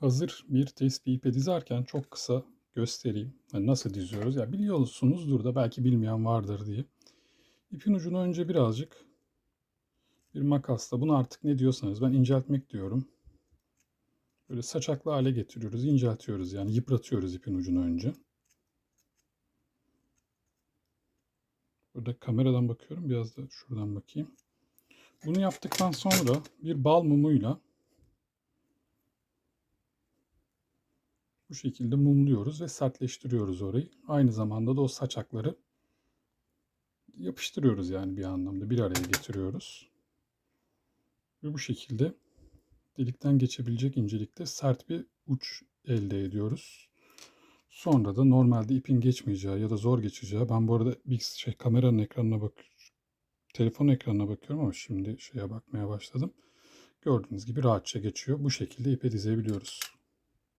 Hazır bir tespih ipe dizerken çok kısa göstereyim. Hani nasıl diziyoruz? Ya biliyorsunuzdur da belki bilmeyen vardır diye. İpin ucunu önce birazcık bir makasla bunu artık ne diyorsanız ben inceltmek diyorum. Böyle saçaklı hale getiriyoruz, inceltiyoruz yani yıpratıyoruz ipin ucunu önce. Burada kameradan bakıyorum biraz da şuradan bakayım. Bunu yaptıktan sonra bir bal mumuyla bu şekilde mumluyoruz ve sertleştiriyoruz orayı. Aynı zamanda da o saçakları yapıştırıyoruz yani bir anlamda bir araya getiriyoruz. Ve bu şekilde delikten geçebilecek incelikte sert bir uç elde ediyoruz. Sonra da normalde ipin geçmeyeceği ya da zor geçeceği. Ben bu arada bir şey kameranın ekranına bak telefon ekranına bakıyorum ama şimdi şeye bakmaya başladım. Gördüğünüz gibi rahatça geçiyor. Bu şekilde ipe dizebiliyoruz.